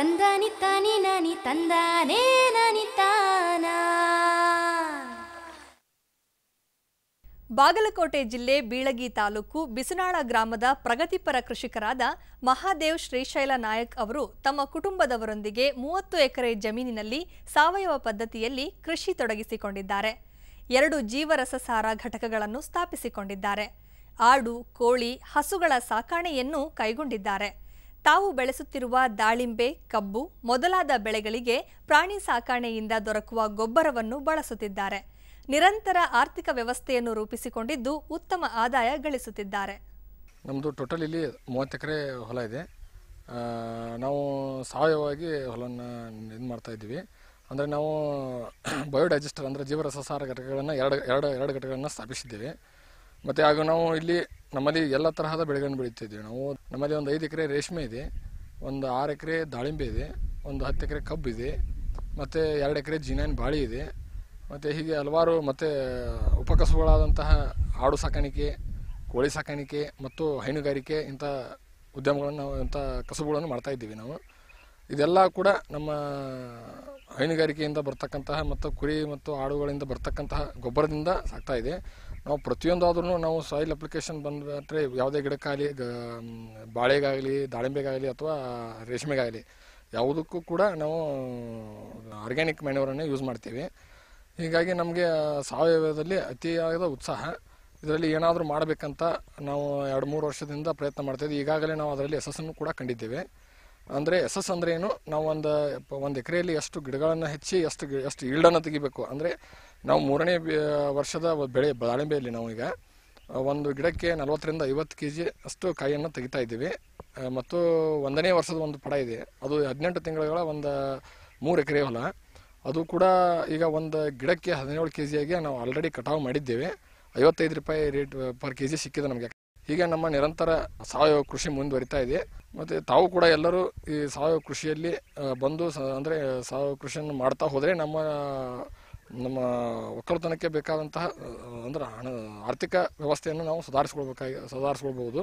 ತಂದಾನಿ ತಾನಿ ನಾನಿ ತಂದಾನೇ ನಾನಿ ತಾನ. ಬಾಗಲಕೋಟೆ ಜಿಲ್ಲೆ ಬೀಳಗಿ ತಾಲೂಕು ಬಿಸುನಾಳ ಗ್ರಾಮದ ಪ್ರಗತಿಪರ ಕೃಷಿಕರಾದ ಮಹಾದೇವ್ ಶ್ರೀಶೈಲ ನಾಯಕ್ ಅವರು ತಮ್ಮ ಕುಟುಂಬದವರೊಂದಿಗೆ ಮೂವತ್ತು ಎಕರೆ ಜಮೀನಿನಲ್ಲಿ ಸಾವಯವ ಪದ್ಧತಿಯಲ್ಲಿ ಕೃಷಿ ತೊಡಗಿಸಿಕೊಂಡಿದ್ದಾರೆ. ಎರಡು ಜೀವರಸಸಾರ ಘಟಕಗಳನ್ನು ಸ್ಥಾಪಿಸಿಕೊಂಡಿದ್ದಾರೆ. ಆಡು, ಕೋಳಿ, ಹಸುಗಳ ಸಾಕಾಣೆಯನ್ನು ಕೈಗೊಂಡಿದ್ದಾರೆ. ತಾವು ಬೆಳೆಸುತ್ತಿರುವ ದಾಳಿಂಬೆ, ಕಬ್ಬು ಮೊದಲಾದ ಬೆಳೆಗಳಿಗೆ ಪ್ರಾಣಿ ಸಾಕಾಣೆಯಿಂದ ದೊರಕುವ ಗೊಬ್ಬರವನ್ನು ಬಳಸುತ್ತಿದ್ದಾರೆ. ನಿರಂತರ ಆರ್ಥಿಕ ವ್ಯವಸ್ಥೆಯನ್ನು ರೂಪಿಸಿಕೊಂಡಿದ್ದು ಉತ್ತಮ ಆದಾಯ ಗಳಿಸುತ್ತಿದ್ದಾರೆ. ನಮ್ಮದು ಟೋಟಲ್ ಇಲ್ಲಿ ಮೂವತ್ತು ಎಕರೆ ಹೊಲ ಇದೆ. ನಾವು ಸಾವಯವವಾಗಿ ಹೊಲನ ಇದು ಮಾಡ್ತಾ ಇದ್ದೀವಿ. ಅಂದರೆ ನಾವು ಬಯೋಡೈಜೆಸ್ಟರ್ ಅಂದರೆ ಜೀವರಸಸಾರ ಘಟಕಗಳನ್ನು ಎರಡು ಎರಡು ಎರಡು ಘಟಕಗಳನ್ನು ಸ್ಥಾಪಿಸಿದ್ದೇವೆ. ಮತ್ತು ಹಾಗೂ ನಾವು ಇಲ್ಲಿ ನಮ್ಮಲ್ಲಿ ಎಲ್ಲ ತರಹದ ಬೆಳೆಗಳನ್ನು ಬೆಳೀತಿದ್ದೀವಿ ನಾವು. ನಮ್ಮಲ್ಲಿ ಒಂದು ಐದು ಎಕರೆ ರೇಷ್ಮೆ ಇದೆ, ಒಂದು ಆರು ಎಕರೆ ದಾಳಿಂಬೆ ಇದೆ, ಒಂದು ಹತ್ತು ಎಕರೆ ಕಬ್ಬು ಇದೆ, ಮತ್ತು ಎರಡು ಎಕರೆ ಜಿನಾಯಿನ್ ಬಾಳಿ ಇದೆ, ಮತ್ತು ಹೀಗೆ ಹಲವಾರು ಮತ್ತು ಉಪಕಸುಗಳಾದಂತಹ ಆಡು ಸಾಕಾಣಿಕೆ, ಕೋಳಿ ಸಾಕಾಣಿಕೆ ಮತ್ತು ಹೈನುಗಾರಿಕೆ ಇಂಥ ಉದ್ಯಮಗಳನ್ನು ನಾವು ಇಂಥ ಕಸುಬುಗಳನ್ನು ಮಾಡ್ತಾ ಇದ್ದೀವಿ ನಾವು. ಇದೆಲ್ಲ ಕೂಡ ನಮ್ಮ ಹೈನುಗಾರಿಕೆಯಿಂದ ಬರ್ತಕ್ಕಂತಹ ಮತ್ತು ಕುರಿ ಮತ್ತು ಆಡುಗಳಿಂದ ಬರ್ತಕ್ಕಂತಹ ಗೊಬ್ಬರದಿಂದ ಸಾಕ್ತಾಯಿದೆ ನಾವು ಪ್ರತಿಯೊಂದಾದ್ರೂ ನಾವು ಸಾಯಿಲ್ ಅಪ್ಲಿಕೇಶನ್ ಬಂದರೆ ಯಾವುದೇ ಗಿಡಕ್ಕಾಗಲಿ, ಗ ಬಾಳೆಗಾಗಲಿ, ದಾಳಿಂಬೆಗಾಗಲಿ ಅಥವಾ ರೇಷ್ಮೆಗಾಗಲಿ ಯಾವುದಕ್ಕೂ ಕೂಡ ನಾವು ಆರ್ಗ್ಯಾನಿಕ್ ಮೆನ್ಯೂರನ್ನೇ ಯೂಸ್ ಮಾಡ್ತೀವಿ. ಹೀಗಾಗಿ ನಮಗೆ ಸಾವಯವದಲ್ಲಿ ಅತಿಯಾದ ಉತ್ಸಾಹ. ಇದರಲ್ಲಿ ಏನಾದರೂ ಮಾಡಬೇಕಂತ ನಾವು ಎರಡು ಮೂರು ವರ್ಷದಿಂದ ಪ್ರಯತ್ನ ಮಾಡ್ತಾಯಿದ್ವಿ ಈಗಾಗಲೇ ನಾವು ಅದರಲ್ಲಿ ಯಶಸ್ಸನ್ನು ಕೂಡ ಕಂಡಿದ್ದೇವೆ. ಅಂದರೆ ಎಸ್ ಅಂದ್ರೆ ಏನು? ನಾವು ಒಂದು ಒಂದು ಎಕರೆಯಲ್ಲಿ ಎಷ್ಟು ಗಿಡಗಳನ್ನು ಹೆಚ್ಚಿ ಎಷ್ಟು ಎಷ್ಟು ಈಲ್ಡನ್ನು ತೆಗಿಬೇಕು. ಅಂದರೆ ನಾವು ಮೂರನೇ ವರ್ಷದ ಬೆಳೆ, ದಾಳಿಂಬೆಯಲ್ಲಿ ನಾವು ಈಗ ಒಂದು ಗಿಡಕ್ಕೆ ನಲವತ್ತರಿಂದ ಐವತ್ತು ಕೆ ಜಿ ಅಷ್ಟು ಕಾಯಿಯನ್ನು ತೆಗಿತಾ ಇದ್ದೀವಿ. ಮತ್ತು ಒಂದನೇ ವರ್ಷದ ಒಂದು ಪಡ ಇದೆ. ಅದು ಹದಿನೆಂಟು ತಿಂಗಳ ಒಂದು ಮೂರು ಎಕರೆ ಹೊಲ. ಅದು ಕೂಡ ಈಗ ಒಂದು ಗಿಡಕ್ಕೆ ಹದಿನೇಳು ಕೆ ಜಿಯಾಗಿ ನಾವು ಆಲ್ರೆಡಿ ಕಟಾವು ಮಾಡಿದ್ದೇವೆ. ಐವತ್ತೈದು ರೂಪಾಯಿ ರೇಟ್ ಪರ್ ಕೆ ಜಿ ಸಿಕ್ಕಿದೆ ನಮಗೆ. ಹೀಗೆ ನಮ್ಮ ನಿರಂತರ ಸಾವಯವ ಕೃಷಿ ಮುಂದುವರಿತಾ ಇದೆ. ಮತ್ತು ತಾವು ಕೂಡ ಎಲ್ಲರೂ ಈ ಸಾವಯವ ಕೃಷಿಯಲ್ಲಿ ಬಂದು ಸ, ಅಂದರೆ ಸಾವಯವ ಕೃಷಿಯನ್ನು ಮಾಡ್ತಾ ಹೋದರೆ ನಮ್ಮ ನಮ್ಮ ಒಕ್ಕಲುತನಕ್ಕೆ ಬೇಕಾದಂತಹ ಅಂದ್ರೆ ಹಣ, ಆರ್ಥಿಕ ವ್ಯವಸ್ಥೆಯನ್ನು ನಾವು ಸುಧಾರಿಸ್ಕೊಳ್ಬೇಕಾಗಿ, ಸುಧಾರಿಸ್ಕೊಳ್ಬಹುದು.